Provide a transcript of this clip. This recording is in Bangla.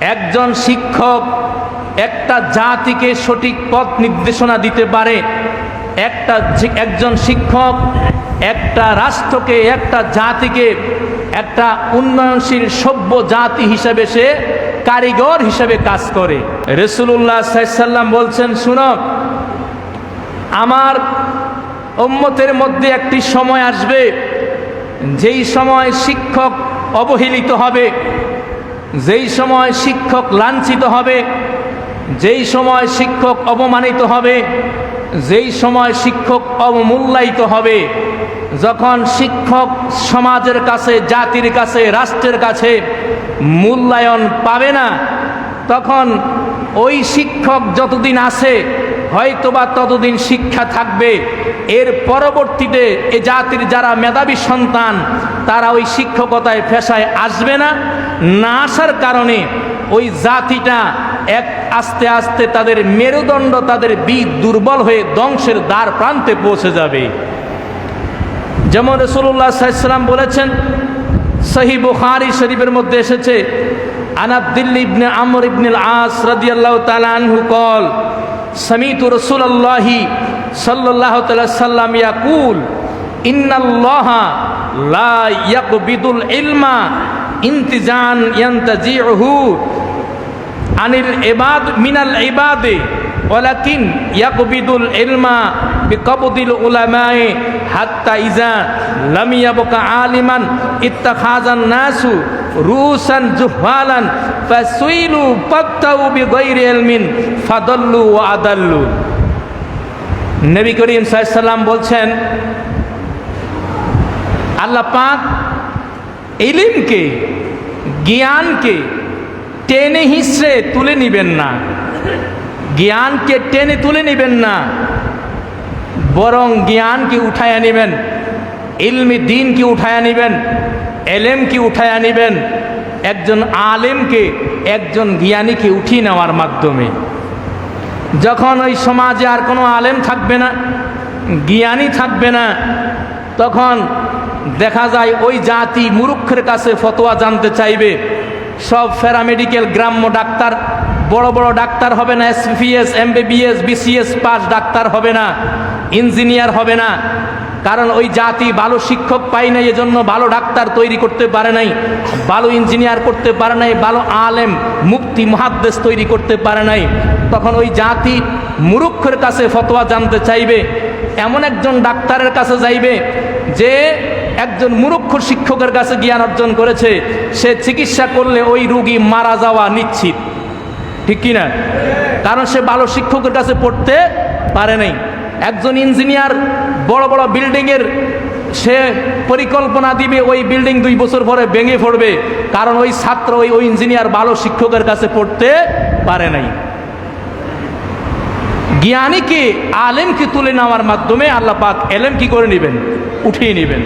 একজন শিক্ষক একটা জাতিকে সঠিক পথ নির্দেশনা দিতে পারে। একটা একজন শিক্ষক একটা রাষ্ট্রকে, একটা জাতিকে, একটা উন্নয়নশীল সভ্য জাতি হিসেবে সে কারিগর হিসেবে কাজ করে। রসুল্লাহ সাল্লাম বলছেন, শুনো, আমার উম্মতের মধ্যে একটি সময় আসবে, যেই সময় শিক্ষক অবহেলিত হবে। যেই সময় শিক্ষক লাঞ্ছিত হবে, যেই সময় শিক্ষক অবমানিত হবে, যেই সময় শিক্ষক অবমূল্যায়িত হবে, যখন শিক্ষক সমাজের কাছে, জাতির কাছে, রাষ্ট্রের কাছে মূল্যায়ন পাবে না, তখন ওই শিক্ষক যতদিন আছে হয়তোবা ততদিন শিক্ষা থাকবে। এর পরবর্তীতে এ জাতির যারা মেধাবী সন্তান, তারা ওই শিক্ষকতায় পেশায় আসবে না। না আসার কারণে ওই জাতিটা এক আস্তে আস্তে তাদের মেরুদণ্ড, তাদের বিদ দুর্বল হয়ে ধ্বংসের দ্বার প্রান্তে পৌঁছে যাবে। যেমন রসুল্লাহ সাল্লাম বলেছেন সহি বুখারি শরীফের মধ্যে এসেছে আনাবদিল্লি ইবনে আমর ইবনুল আস রাদিয়াল্লাহু তাআলা আনহু কল সামিতু রাসূলুল্লাহি সাল্লাল্লাহু তাআলা সাল্লাম ইয়াকুল, ইন্নাল্লাহা লা ইয়াকবিদুল ইলমা ইন্তিজান ইয়ান্তাজিউহু আনিল ইবাদ মিনাল ইবাদে, ওয়ালাকিন ইয়াকবিদুল ইলমা বিকবদিল উলামায়ে হাত্তা ইজা লাম ইয়াবকা আলিমান ইত্তাখাজান নাসু রুসান জুহালান ফাসুইলু ফাক্তাউ বিগাইরি ইলমিন ফাদাল্লু ওয়া আদাল্লু। নবী করিম সাল্লাম বলছেন, আল্লাহ পাক ইলিমকে, জ্ঞানকে টেনে হিসড়ে তুলে নিবেন না। জ্ঞানকে টেনে তুলে নিবেন না, বরং জ্ঞানকে উঠায়া নেবেন, ইলমি দিনকে উঠায়া নেবেন, এলেমকে উঠায়া নেবেন একজন আলেমকে, একজন জ্ঞানীকে উঠিয়ে নেওয়ার মাধ্যমে। যখন ওই সমাজে আর কোনো আলেম থাকবে না, জ্ঞানী থাকবে না, তখন দেখা যায় ওই জাতি মুরুক্ষের কাছে ফতোয়া জানতে চাইবে। সব প্যারামেডিক্যাল গ্রাম্য ডাক্তার, বড় বড় ডাক্তার হবে না এসপিএস এমবিবিএস বিসিএস পাস ডাক্তার হবে না, ইঞ্জিনিয়ার হবে না। কারণ ওই জাতি ভালো শিক্ষক পায় নাই, এজন্য ভালো ডাক্তার তৈরি করতে পারে নাই, ভালো ইঞ্জিনিয়ার করতে পারে নাই, ভালো আলেম মুক্তি মহাদ্দেশ তৈরি করতে পারে নাই। তখন ওই জাতি মুরুক্ষের কাছে ফতোয়া জানতে চাইবে, এমন একজন ডাক্তারের কাছে যাইবে, যে একজন মুরুক্ষ শিক্ষকের কাছে জ্ঞান অর্জন করেছে, সে চিকিৎসা করলে ওই রুগী মারা যাওয়া নিশ্চিত। ঠিক কিনা? কারণ সে ভালো শিক্ষকের কাছে পড়তে পারে নাই। একজন ইঞ্জিনিয়ার বড় বড় বিল্ডিংয়ের সে পরিকল্পনা দিবে, ওই বিল্ডিং দুই বছর পরে ভেঙে পড়বে। কারণ ওই ছাত্র, ওই ওই ইঞ্জিনিয়ার ভালো শিক্ষকের কাছে পড়তে পারে নাই। জ্ঞানীকে আলেমকে তুলে নেওয়ার মাধ্যমে আল্লাহ পাক এলেম কি করে নেবেন? উঠিয়ে নেবেন।